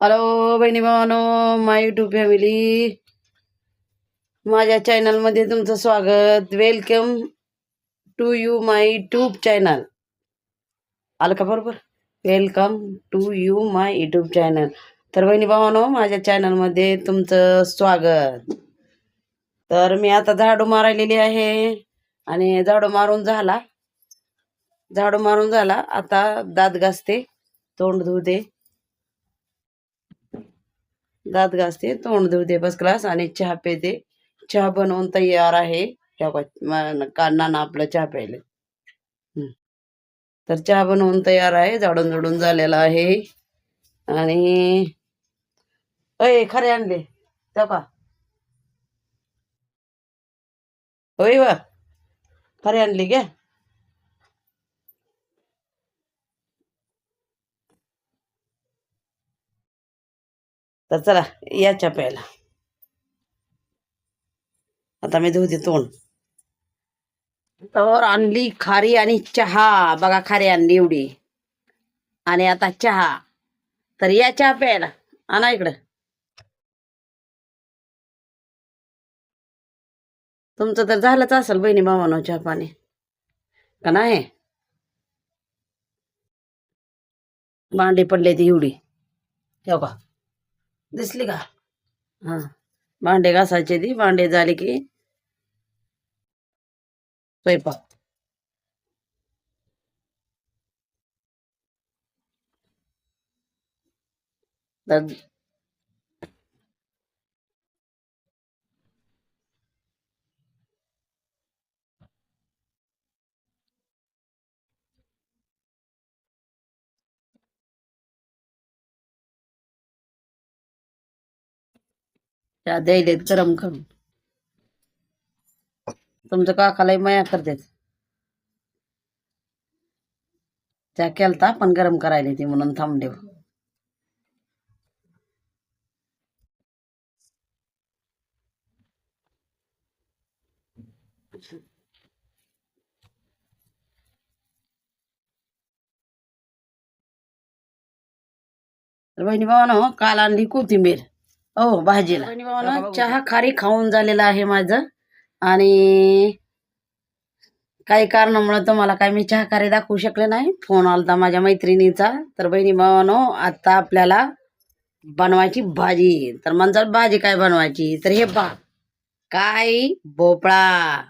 Hello बहिणी भावानो माय YouTube family माझ्या चॅनलमध्ये तुमचं स्वागत. Welcome to you my YouTube channel आलं का बरोबर? Welcome to you my YouTube channel तर बहिणी भावानो माझ्या चॅनलमध्ये तुमचं स्वागत. तर मी आता झाडू मारायलेली आहे आणि झाडू मारून झाला. झाडू मारून झाला. आता दात घासते तोंड धुते. दात घासते तोंड धुते बस क्लास आणि चहा पिते. चहा बनवून तयार आहे. त्या काढणार आपलं चहा प्यायला. तर चहा बनवून तयार आहे. झाडून झुडून झालेला आहे. आणि अय खरे आणले. तपा होय वा. खरे आणली घ्या तर चला या चहा प्यायला आता मी धुते तोंड. तर आणली खारी आणि चहा. बघा खारी आणली एवढी. आणि आता चहा. तर या चहा प्यायला आणा इकडं. तुमचं तर झालंच असेल बहिणी मामानो चहा पाणी. का नाही? भांडी पडले ती एवढी. ठेव का दिसली का हा भांडे घासायचे ती भांडे झाले की स्वयंपाक तर त्या द्यायलेत गरम करून. तुमचं काकालाही माया करतात. त्या केलता पण गरम करायला ती म्हणून थांबले. तर बहिणी भावानो हो, काल आणली कोथिंबीर. हो भाजीला. चहा खारी खाऊन झालेला आहे माझं. आणि काही कारणामुळे तुम्हाला काय मी चहा खारी दाखवू शकले नाही. फोन आलता माझ्या मैत्रिणीचा. तर बहिणी भावानो आता आपल्याला बनवायची भाजी. तर म्हणतात भाजी काय बनवायची? तर हे पहा काय भोपळा.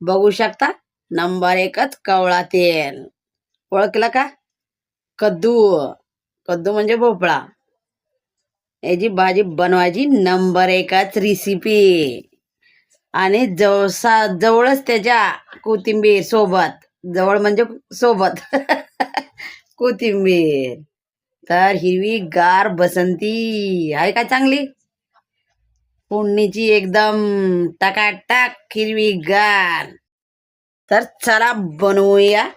बघू शकता नंबर एकच कवळा तेल. ओळखलं का? कद्दू. कद्दू म्हणजे भोपळा. याची भाजी बनवायची नंबर एकच रेसिपी आणि जवसा जवळच त्याच्या कोथिंबीर सोबत. जवळ म्हणजे सोबत. कोथिंबीर. तर हिरवी गार बसंती. आहे का चांगली? फोडणीची एकदम टकाटक हिरवी गार. तर चला बनवूया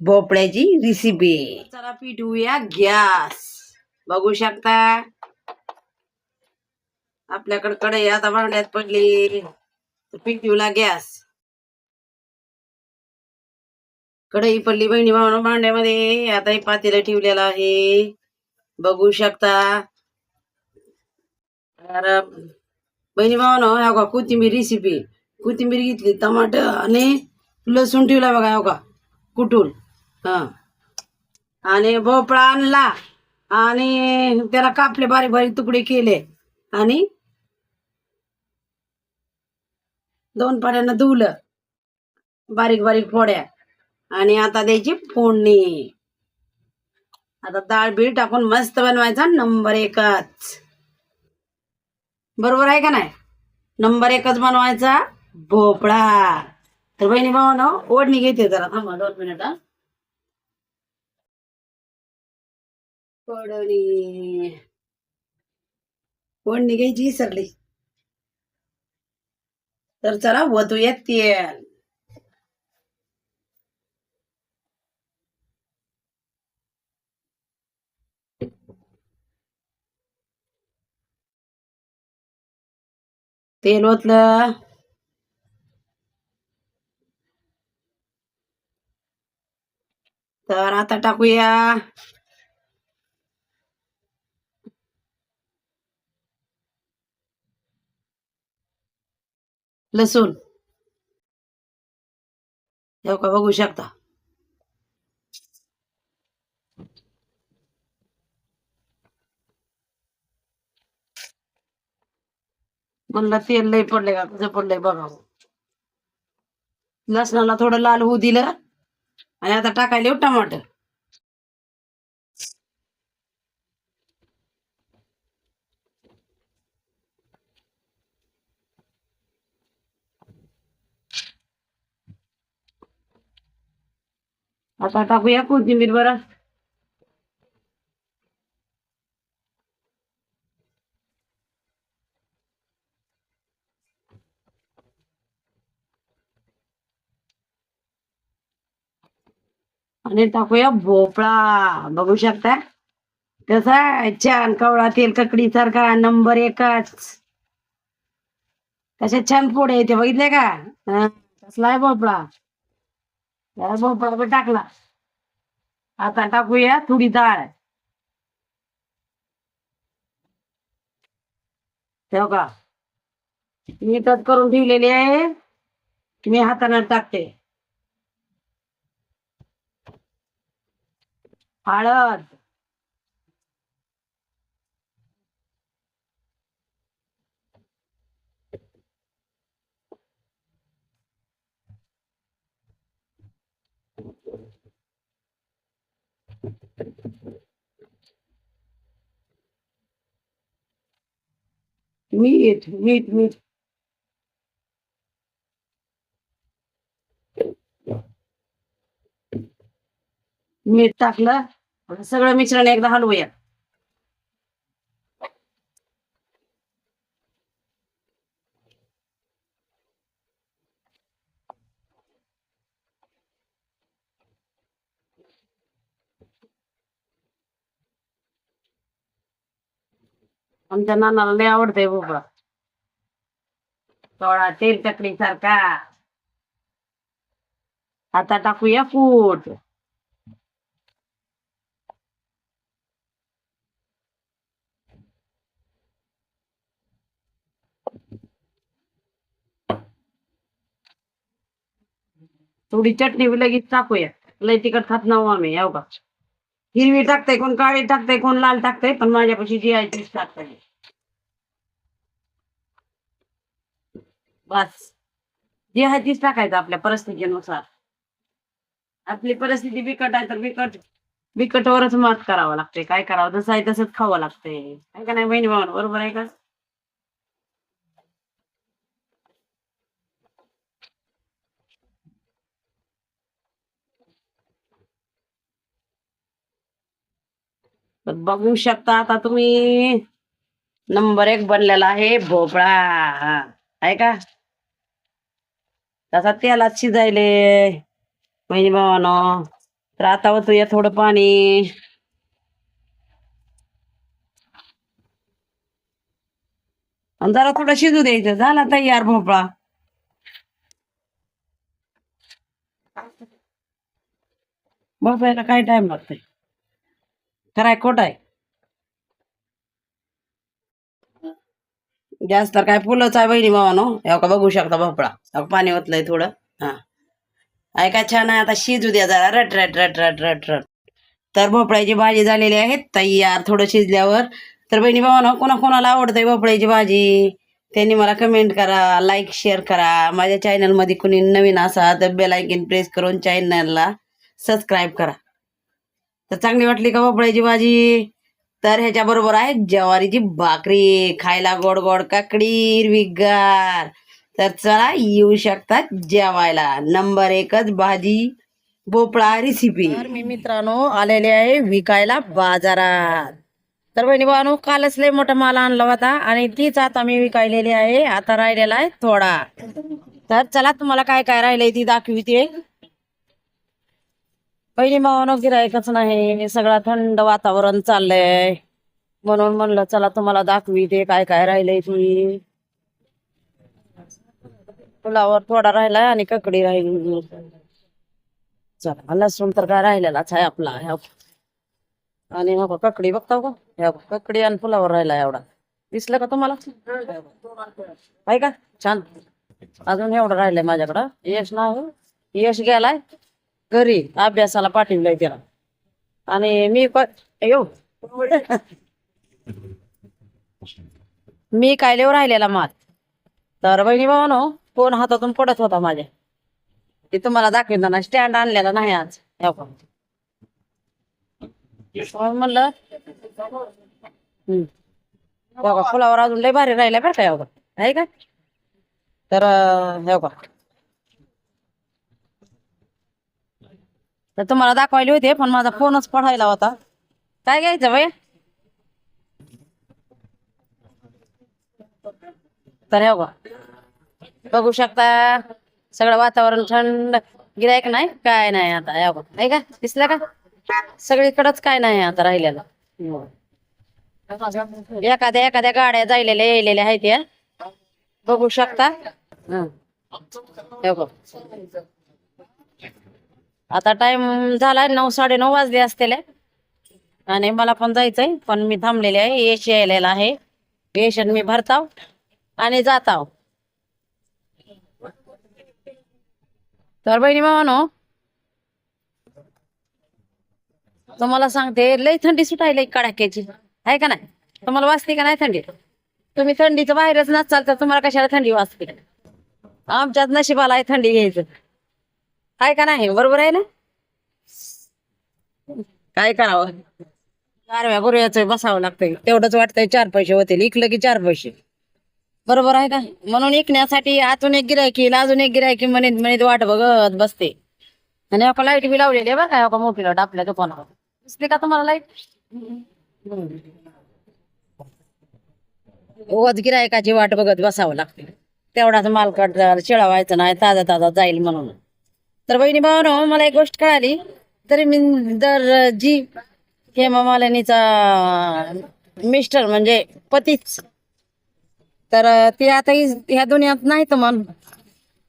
भोपळ्याची रेसिपी चला पिठवूया गॅस. बघू शकता. आपल्याकडे कढई आता भांड्यात पडली. तर गॅस. कढई पडली बहिणी भाऊ भांड्यामध्ये. आता हे पातेला ठेवलेला आहे. बघू शकता. बहिणी भावना ह्या का कोथिंबीर रेसिपी कोथिंबीर घेतली टमाट आणि लसूण ठेवला बघा हो का कुठून? हा. आणि भोपळा आणला. आणि त्याला कापले बारीक बारीक तुकडे केले. आणि दोन पाण्यानं धुवलं. बारीक बारीक फोड्या. आणि आता द्यायची फोडणी. आता डाळ बीळ टाकून मस्त बनवायचा नंबर एकच. बरोबर आहे का नाही? नंबर एकच बनवायचा भोपळा. तर बहिणी भावानं ओढणी घेते जरा. थांबा दोन मिनिट. हा ओढणी ओढणी घ्यायची विसरली तर चला वतूया तेल. तेल ओतलं. तर आता टाकूया. लसूण. हे का बघू शकता. म्हणलं तेल लय पडले का कसं पडलंय बघा. लसणाला थोडं लाल होऊ दिलं आणि आता टाकायला येऊ टमाटर आता टाकूया कोथिंबीर बरं. आणि टाकूया भोपळा. बघू शकता कसा आहे? छान कवळा तेल ककडी सारखा नंबर एकच. कशा छान पोळे येते बघितले का? कसला आहे भोपळा? त्याला भोपळा टाकला. आता टाकूया थोडी डाळ. ठेव का मी तत करून ठेवलेली आहे. मी हाताने टाकते. हळद. मीठ मीठ मीठ. मीठ टाकलं. सगळं मिश्रण एकदा हलवूया. आमच्या नानाला लय आवडतंय बाबा. थोडा तेल चकडी सारखा. आता टाकूया फूट. थोडी चटणी लगेच टाकूया. लय तिखट खात नाव आम्ही याव का? हिरवी टाकते कोण काळी टाकते कोण लाल टाकते पण माझ्यापाशी जी आहे तीच टाकते बस. जे आहे तीच टाकायचं आपल्या परिस्थितीनुसार. आपली परिस्थिती बिकट आहे तर बिकट बिकटवरच मात करावं लागते. काय करावं? जसं आहे तसंच खावं लागतंय. काय का नाही बहिणी भावानं? बरोबर आहे का? बघू शकता आता तुम्ही. नंबर एक बनलेला आहे भोपळा. आहे का? तसा तेलात शिजायले. म्हणजे भावानो तर आता होतो या थोडं पाणी. आणि जरा थोडं शिजू द्यायचं. झाला तयार भोपळा. भोपळ्याला काय टाइम लागतोय? कराय खोट आहे. गॅस तर काय फुलंच आहे बहिणी भावानो हो का बघू शकता भोपळा. हो पाणी ओतलंय थोडं. हा. ऐका छान आहे? आता शिजू द्या जरा. रट रट रट रट रट रट. तर भोपळ्याची भाजी झालेली आहे. तयार थोडं शिजल्यावर. तर बहिणी भावानो कोणा कोणाला आवडते भोपळ्याची भाजी? त्यांनी मला कमेंट करा लाईक शेअर करा. माझ्या चॅनलमध्ये कुणी नवीन असा तर बेलायकिन प्रेस करून चॅनलला सबस्क्राईब करा. तर चांगली वाटली का भोपळ्याची भाजी? तर ह्याच्या बरोबर आहे ज्वारीची भाकरी खायला गोड गोड काकडी हिरवीगार. तर चला येऊ शकतात जेवायला. नंबर एकच भाजी भोपळा रेसिपी तर मी मित्रांनो आलेले आहे विकायला बाजारात. तर बहिणी भावानो कालच लय मोठा माल आणला होता आणि तीच आता मी विकायलेली आहे. आता राहिलेला आहे थोडा. तर चला तुम्हाला काय काय राहिलंय ती दाखविते. पहिली मावानं गिरायकच नाही. सगळं थंड वातावरण चाललंय. म्हणून म्हणलं चला तुम्हाला दाखवी ते काय काय राहिलंय तुम्ही फुलावर थोडा राहिलाय आणि ककडी राहिली. चला लसूण तर काय राहिलेलाच आहे आपला ह्या. आणि मग ककडी बघता का ह्या ककडी आणि फुलावर राहिला एवढा. दिसलं का तुम्हाला? आहे का? छान. अजून एवढं राहिलंय माझ्याकडं. यश ना यश गेलाय? घरी अभ्यासाला पाठवलंय त्याला. आणि मी येऊ मी कायलेवर राहिलेला माल तर बहिणी भावानो फोन हातातून पडत होता माझ्या. ते तुम्हाला दाखवताना स्टँड आणलेला नाही आज. हे म्हणलं हम्म. फुलावर अजून लय भारी राहिल्या बरं का आहे का? तर हे बघा. तर तुम्हाला दाखवायला होते पण माझा फोनच पडायला होता. काय घ्यायचं बाई? तर हे बघू. शकता सगळं वातावरण थंड. गिरायक नाही? काय नाही आता या बघा. आहे का? दिसलं का? सगळीकडच काय नाही आता राहिलेलं. एखाद्या एखाद्या गाड्या जायलेल्या यायलेल्या आहेत या. बघू शकता. हं. आता टाइम झालाय नऊ साडे नऊ वाजले असतेले. आणि मला पण जायचंय पण मी थांबलेले आहे यश यायला आहे. यश मी भरताव आणि जाताव. तर बहिणी मामानो तुम्हाला सांगते लई थंडी सुटायला कडाक्याची. आहे का नाही? तुम्हाला वाचते का नाही थंडी? तुम्ही थंडीचं बाहेरच नसाल तर तुम्हाला कशाला थंडी वाचते आमच्याच नशिबाला आहे थंडी घ्यायचं. आहे का नाही? बरोबर आहे ना? काय करावं? गारव्या गुरव्याचं बसावं लागतंय. तेवढंच वाटतंय चार पैसे होतील. इकलं की चार पैसे. बरोबर आहे का? म्हणून इकण्यासाठी आतून एक गिरायकी अजून एक गिरायकी म्हणत म्हणत वाट बघत बसते. आणि अका लाइट बी लावलेली आहे बघा अका मोठी लाइट आपल्या दुकानावर. दिसली का तुम्हाला लाइट? रोज गिरायकाची वाट बघत बसावं लागते तेवढाच माल कट शिळावायचं नाही ताजा ताजा जाईल म्हणून. तर बहिणी भावानो मला एक गोष्ट कळाली. तरी मी दर जी हेमा मालिनीचा मिस्टर म्हणजे पतीच तर ते आता ह्या दुनियात नाहीत मन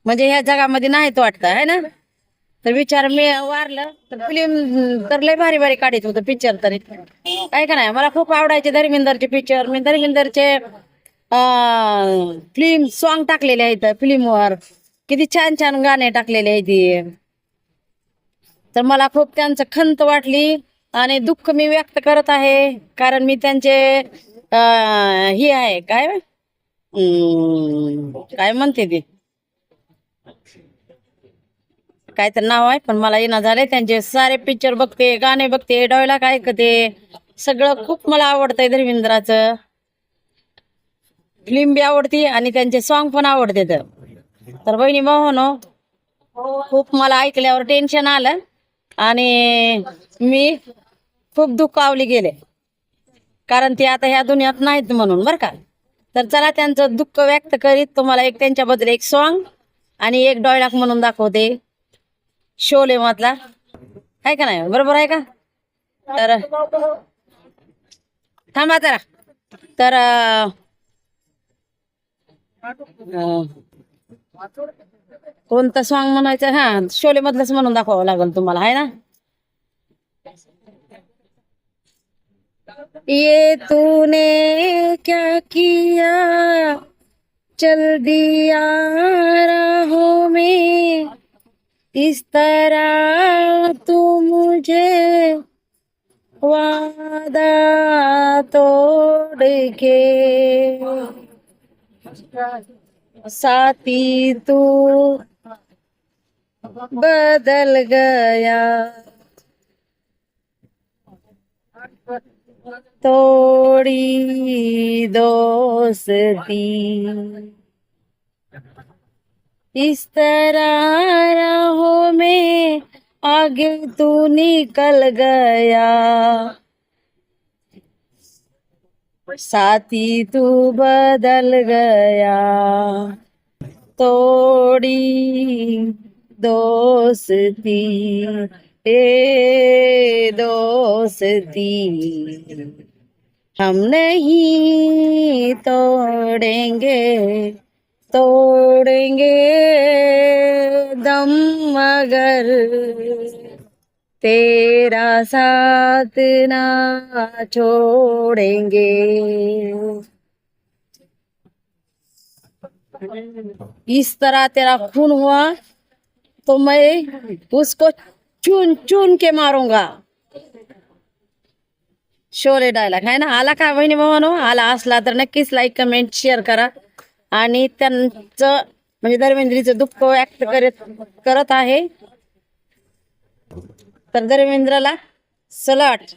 म्हणजे ह्या जगामध्ये नाहीत वाटतं आहे ना? तर विचार मी वारलं तर फिल्म तर लय भारी भारी काढायचं होतं पिक्चर तरी. काय का नाही मला खूप आवडायचे धर्मेंदरचे पिक्चर मी धर्मेंदरचे फिल्म सॉन्ग टाकलेले आहेत फिल्मवर किती छान छान गाणे टाकलेले आहेत तर मला खूप त्यांचं खंत वाटली आणि दुःख मी व्यक्त करत आहे कारण मी त्यांचे हे आहे काय? काय म्हणते ते? काय तर नाव आहे पण मला येणं झालंय. त्यांचे सारे पिक्चर बघते गाणे बघते डॉयला काय ऐकते. सगळं खूप मला आवडतंय धर्मेंद्राचं. फिल्म बी आवडती आणि त्यांचे सॉन्ग पण आवडते तर तर बहिणी मोहनो हो. खूप मला ऐकल्यावर टेन्शन आलं. आणि मी खूप दुःखावली गेले. कारण ते आता ह्या दुनियात नाहीत म्हणून बरं का. तर चला त्यांचं दुःख व्यक्त करीत तुम्हाला एक त्यांच्याबद्दल एक सॉन्ग आणि एक डॉयलॉग म्हणून दाखवते. शोले मधला. आहे का नाही? बरोबर आहे का? तर थांबा जरा. तर कोणतं सॉन्ग म्हणायचं? हा शोले मधलंच म्हणून दाखवावं लागेल तुम्हाला आहे ना? ये तूने क्या किया? चल दिया राहों में। इस तरह तू मुझे वादा तोड़ के। साथी तू बदल गया। तोड़ी दोस्ती। इस तरह राहों में आगे तू निकल गया। साथी तू बदल गया। तोड़ी दोस्ती ए दोस्ती। हम नहीं तोड़ेंगे तोड़ेंगे दम मगर। तेरा साथ ना छोड़ेंगे। इस तरह तेरा खून हुआ तो मैं उसको चुन चुन के मारूंगा। शोले डायलॉग आहे ना? आला का बहिणी भावानो आला असला तर नक्कीच लाईक कमेंट शेअर करा. आणि त्यांचं म्हणजे धर्मेंद्रीचं दुःख व्यक्त करत करत आहे. तर धर्मेंद्रला सलाट.